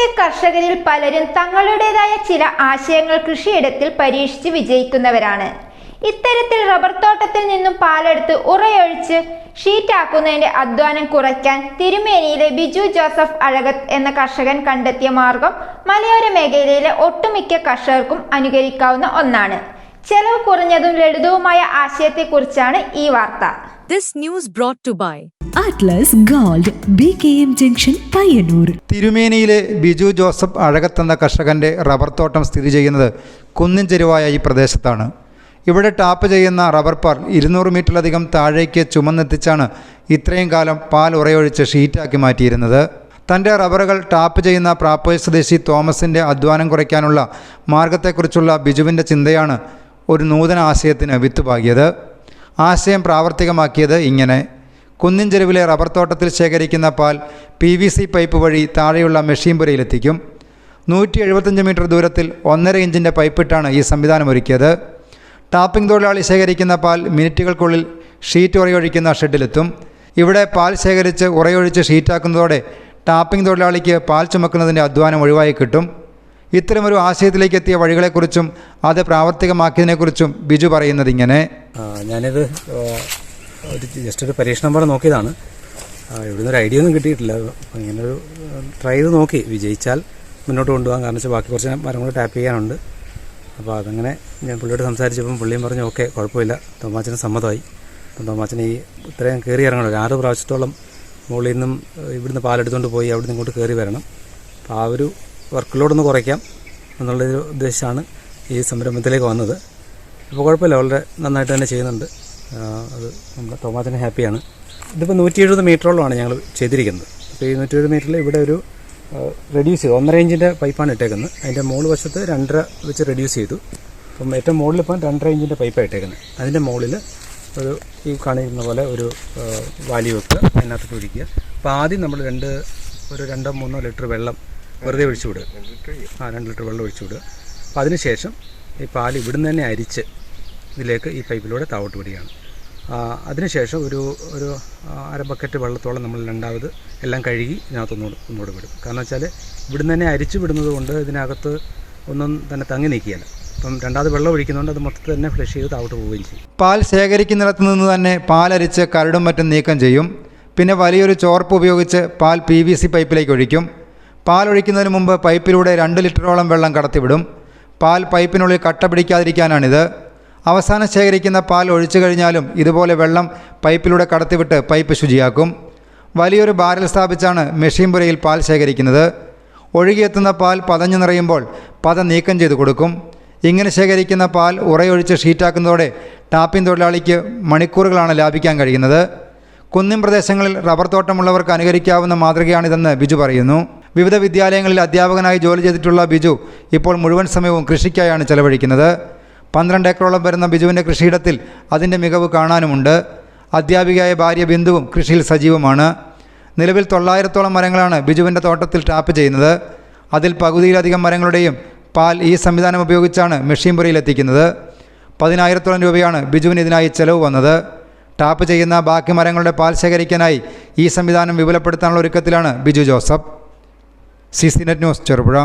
ഇന്നത്തെ കർഷകരിൽ പലരും തങ്ങളുടേതായ ചില ആശയങ്ങൾ കൃഷിയിടത്തിൽ പരീക്ഷിച്ച് വിജയിക്കുന്നവരാണ്. ഇത്തരത്തിൽ റബ്ബർ തോട്ടത്തിൽ നിന്നും പാലെടുത്ത് ഉറയൊഴിച്ച് ഷീറ്റാക്കുന്നതിന്റെ അധ്വാനം കുറയ്ക്കാൻ തിരുമേനിയിലെ ബിജു ജോസഫ് അഴകത്ത് എന്ന കർഷകൻ കണ്ടെത്തിയ മാർഗം മലയോര മേഖലയിലെ ഒട്ടുമിക്ക കർഷകർക്കും അനുകരിക്കാവുന്ന ഒന്നാണ്. ചെലവ് കുറഞ്ഞതും ലളിതവുമായ ആശയത്തെക്കുറിച്ചാണ് ഈ വാർത്ത. This news brought to by Atlas gold B K M junction Payyanur തിരുമേനിയിലെ Biju Joseph അഴകത്തെന്ന കർഷകന്റെ റബ്ബർ തോട്ടം സ്ഥിതി ചെയ്യുന്നത് കുന്നിൻ ചെരുവായ ഈ പ്രദേശത്താണ്. ഇവിടെ ടാപ്പ് ചെയ്യുന്ന റബ്ബർ പാൽ ഇരുന്നൂറ് മീറ്ററിലധികം താഴേക്ക് ചുമന്നെത്തിച്ചാണ് ഇത്രയും കാലം പാൽ ഉറയൊഴിച്ച് ഷീറ്റാക്കി മാറ്റിയിരുന്നത്. തന്റെ റബ്ബറുകൾ ടാപ്പ് ചെയ്യുന്ന പ്രാപ്പോയ സ്വദേശി തോമസിന്റെ അധ്വാനം കുറയ്ക്കാനുള്ള മാർഗത്തെക്കുറിച്ചുള്ള ബിജുവിന്റെ ചിന്തയാണ് ഒരു നൂതന ആശയത്തിന് വിത്തുപാകിയത്. ആശയം പ്രാവർത്തികമാക്കിയത് ഇങ്ങനെ. കുന്നിൻ ചെരുവിലെ റബ്ബർ തോട്ടത്തിൽ ശേഖരിക്കുന്ന പാൽ പി വി സി പൈപ്പ് വഴി താഴെയുള്ള മെഷീൻപുരയിലെത്തിക്കും നൂറ്റി എഴുപത്തഞ്ച് മീറ്റർ ദൂരത്തിൽ ഒന്നര ഇഞ്ചിന്റെ പൈപ്പിട്ടാണ് ഈ സംവിധാനം ഒരുക്കിയത്. ടാപ്പിംഗ് തൊഴിലാളി ശേഖരിക്കുന്ന പാൽ മിനിറ്റുകൾക്കുള്ളിൽ ഷീറ്റ് ഉറയൊഴിക്കുന്ന ഷെഡിലെത്തും. ഇവിടെ പാൽ ശേഖരിച്ച് ഉറയൊഴിച്ച് ഷീറ്റാക്കുന്നതോടെ ടാപ്പിംഗ് തൊഴിലാളിക്ക് പാൽ ചുമക്കുന്നതിന്റെ അധ്വാനം ഒഴിവായി കിട്ടും. ഇത്തരമൊരു ആശയത്തിലേക്ക് എത്തിയ വഴികളെക്കുറിച്ചും അത് പ്രാവർത്തികമാക്കിയതിനെക്കുറിച്ചും ബിജു പറയുന്നത് ഇങ്ങനെ. ഞാനിത് ഒരു ജസ്റ്റ് ഒരു പരീക്ഷണം പോലെ നോക്കിയതാണ്. ഇവിടുന്ന് ഒരു ഐഡിയ ഒന്നും കിട്ടിയിട്ടില്ല. ഇങ്ങനെ ഒരു ട്രൈ ചെയ്ത് നോക്കി. വിജയിച്ചാൽ മുന്നോട്ട് കൊണ്ടുപോകാൻ കാരണം വെച്ചാൽ ബാക്കി കുറച്ച് മരം കൂടെ ടാപ്പ് ചെയ്യാനുണ്ട്. അപ്പോൾ അതങ്ങനെ ഞാൻ പുള്ളിയോട് സംസാരിച്ചപ്പം പുള്ളിയും പറഞ്ഞു ഓക്കെ കുഴപ്പമില്ല. തോമാച്ചന് സമ്മതമായി. അപ്പം തോമാച്ചന് ഈ ഇത്രയും കയറി ഇറങ്ങണം ആറ് പ്രാവശ്യത്തോളം മുകളിൽ നിന്നും ഇവിടുന്ന് പാലെടുത്തുകൊണ്ട് പോയി അവിടുന്ന് ഇങ്ങോട്ട് കയറി വരണം. അപ്പോൾ ആ ഒരു വർക്ക് ലോഡൊന്ന് കുറയ്ക്കാം എന്നുള്ളൊരു ഉദ്ദേശമാണ് ഈ സംരംഭത്തിലേക്ക് വന്നത്. അപ്പോൾ കുഴപ്പമില്ല. വളരെ നന്നായിട്ട് തന്നെ ചെയ്യുന്നുണ്ട്. അത് നമ്മുടെ തോമാത്തിന് ഹാപ്പിയാണ്. ഇതിപ്പോൾ നൂറ്റി എഴുപത് മീറ്ററോളമാണ് ഞങ്ങൾ ചെയ്തിരിക്കുന്നത്. അപ്പോൾ ഈ നൂറ്റി എഴുപത് മീറ്ററിൽ ഇവിടെ ഒരു റെഡ്യൂസ് ചെയ്തു. ഒന്നര ഇഞ്ചിന്റെ പൈപ്പാണ് ഇട്ടേക്കുന്നത് അതിന്റെ മുകൾ വശത്ത് രണ്ടര വെച്ച് റെഡ്യൂസ് ചെയ്തു. അപ്പം ഏറ്റവും മുകളിൽ ഇപ്പം രണ്ടര ഇഞ്ചിന്റെ പൈപ്പാണ് ഇട്ടേക്കുന്നത് അതിന്റെ മുകളിൽ ഒരു ഈ കാണിക്കുന്ന പോലെ ഒരു വാലി വെക്കുക. അതിനകത്ത് ഒഴിക്കുക. അപ്പോൾ ആദ്യം നമ്മൾ രണ്ട് ഒരു രണ്ടോ മൂന്നോ ലിറ്റർ വെള്ളം വെറുതെ ഒഴിച്ചു വിടുക. ആ രണ്ട് ലിറ്റർ വെള്ളം ഒഴിച്ചു വിടുക. അപ്പോൾ അതിനുശേഷം ഈ പാൽ ഇവിടുന്ന് തന്നെ അരിച്ച് ഇതിലേക്ക് ഈ പൈപ്പിലൂടെ താവോട്ട് വിടുകയാണ് അതിനുശേഷം ഒരു ഒരു അര ബക്കറ്റ് വെള്ളത്തോളം നമ്മൾ രണ്ടാമത് എല്ലാം കഴുകി ഇതിനകത്തൊന്നുകൂടെ ഒന്നുകൂടെ വിടും. കാരണം വെച്ചാൽ ഇവിടുന്ന് തന്നെ അരിച്ച് വിടുന്നത് കൊണ്ട് ഇതിനകത്ത് ഒന്നും തന്നെ തങ്ങി നിൽക്കുകയില്ല. അപ്പം രണ്ടാമത് വെള്ളം ഒഴിക്കുന്നതുകൊണ്ട് അത് മൊത്തത്തിൽ തന്നെ ഫ്ലഷ് ചെയ്ത് താവോട്ട് പോവുകയും ചെയ്യും. പാൽ ശേഖരിക്കുന്നിടത്തു നിന്ന് തന്നെ പാലരിച്ച് കരടും മറ്റും നീക്കം ചെയ്യും. പിന്നെ വലിയൊരു ചോർപ്പ് ഉപയോഗിച്ച് പാൽ പി വി സി പൈപ്പിലേക്ക് ഒഴിക്കും. പാൽ ഒഴിക്കുന്നതിന് മുമ്പ് പൈപ്പിലൂടെ രണ്ട് ലിറ്ററോളം വെള്ളം കടത്തിവിടും. പാൽ പൈപ്പിനുള്ളിൽ കട്ട പിടിക്കാതിരിക്കാനാണിത്. അവസാനം ശേഖരിക്കുന്ന പാൽ ഒഴിച്ചു കഴിഞ്ഞാലും ഇതുപോലെ വെള്ളം പൈപ്പിലൂടെ കടത്തിവിട്ട് പൈപ്പ് ശുചിയാക്കും. വലിയൊരു ബാരൽ സ്ഥാപിച്ചാണ് മെഷീൻ പുരയിൽ പാൽ ശേഖരിക്കുന്നത്. ഒഴുകിയെത്തുന്ന പാൽ പതഞ്ഞു നിറയുമ്പോൾ പത നീക്കം ചെയ്തു കൊടുക്കും. ഇങ്ങനെ ശേഖരിക്കുന്ന പാൽ ഉറയൊഴിച്ച് ഷീറ്റാക്കുന്നതോടെ ടാപ്പിംഗ് തൊഴിലാളിക്ക് മണിക്കൂറുകളാണ് ലാഭിക്കാൻ കഴിയുന്നത്. കുന്നിൻ പ്രദേശങ്ങളിൽ റബ്ബർ തോട്ടമുള്ളവർക്ക് അനുകരിക്കാവുന്ന മാതൃകയാണിതെന്ന് ബിജു പറയുന്നു. വിവിധ വിദ്യാലയങ്ങളിൽ അധ്യാപകനായി ജോലി ചെയ്തിട്ടുള്ള ബിജു ഇപ്പോൾ മുഴുവൻ സമയവും കൃഷിക്കായാണ് ചെലവഴിക്കുന്നത്. പന്ത്രണ്ട് ഏക്കറോളം വരുന്ന ബിജുവിന്റെ കൃഷിയിടത്തിൽ അതിന്റെ മികവ് കാണാനുമുണ്ട്. അധ്യാപികയായ ഭാര്യ ബിന്ദുവും കൃഷിയിൽ സജീവമാണ്. നിലവിൽ തൊള്ളായിരത്തോളം മരങ്ങളാണ് ബിജുവിന്റെ തോട്ടത്തിൽ ടാപ്പ് ചെയ്യുന്നത്. അതിൽ പകുതിയിലധികം മരങ്ങളുടെയും പാൽ ഈ സംവിധാനം ഉപയോഗിച്ചാണ് മെഷീൻ പുരയിൽ എത്തിക്കുന്നത്. പതിനായിരത്തോളം രൂപയാണ് ബിജുവിന് ഇതിനായി ചെലവ് വന്നത്. ടാപ്പ് ചെയ്യുന്ന ബാക്കി മരങ്ങളുടെ പാൽ ശേഖരിക്കാനായി ഈ സംവിധാനം വിപുലപ്പെടുത്താനുള്ള ഒരുക്കത്തിലാണ് Biju Joseph. C C net news Cherupuzha.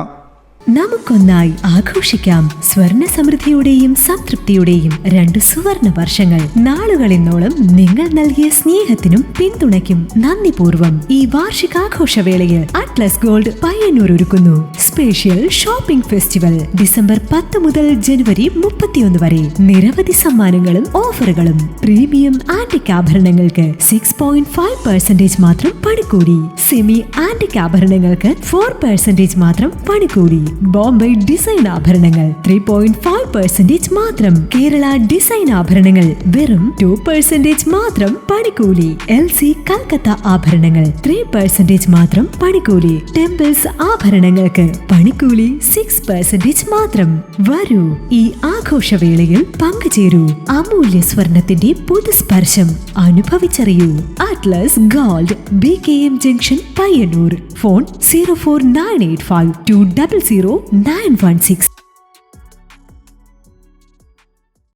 നമുക്കൊന്നായി ആഘോഷിക്കാം സ്വർണ സമൃദ്ധിയുടെയും സംതൃപ്തിയുടെയും രണ്ട് സുവർണ വർഷങ്ങൾ. നാളുകളിന്നോളം നിങ്ങൾ നൽകിയ സ്നേഹത്തിനും പിന്തുണയ്ക്കും നന്ദിപൂർവം ഈ വാർഷികാഘോഷവേളയിൽ അറ്റ്ലസ് ഗോൾഡ് പയ്യന്നൂർ ഒരുക്കുന്നു. സ്പെഷ്യൽ ഷോപ്പിംഗ് ഫെസ്റ്റിവൽ ഡിസംബർ പത്ത് മുതൽ ജനുവരി മുപ്പത്തിയൊന്ന് വരെ. നിരവധി സമ്മാനങ്ങളും ഓഫറുകളും. പ്രീമിയം ആന്റിക് ആഭരണങ്ങൾക്ക് സിക്സ് പോയിന്റ് ഫൈവ് പെർസെന്റേജ് മാത്രം പണിക്കൂടി. സെമി ആന്റിക് ആഭരണങ്ങൾക്ക് ഫോർ പെർസെന്റേജ് മാത്രം പണിക്കൂടി. ബോംബെ ഡിസൈൻ ആഭരണങ്ങൾ ത്രീ പോയിന്റ് ഫൈവ് പെർസെന്റേജ് മാത്രം. കേരള ഡിസൈൻ ആഭരണങ്ങൾ വെറും ടു പെർസെന്റേജ് മാത്രം പണിക്കൂലി. എൽ സി കൽക്കത്ത ആഭരണങ്ങൾ ത്രീ പെർസെന്റേജ് മാത്രം പണിക്കൂലി. ടെമ്പിൾസ് ആഭരണങ്ങൾക്ക് പണിക്കൂലി സിക്സ് പെർസെന്റേജ് മാത്രം. വരൂ ഈ ആഘോഷവേളയിൽ പങ്കുചേരൂ. അമൂല്യ സ്വർണത്തിന്റെ പുതുസ്പർശം അനുഭവിച്ചറിയൂ. Atlas gold B K M junction Payyanur phone zero four nine eight five two double zero nine one six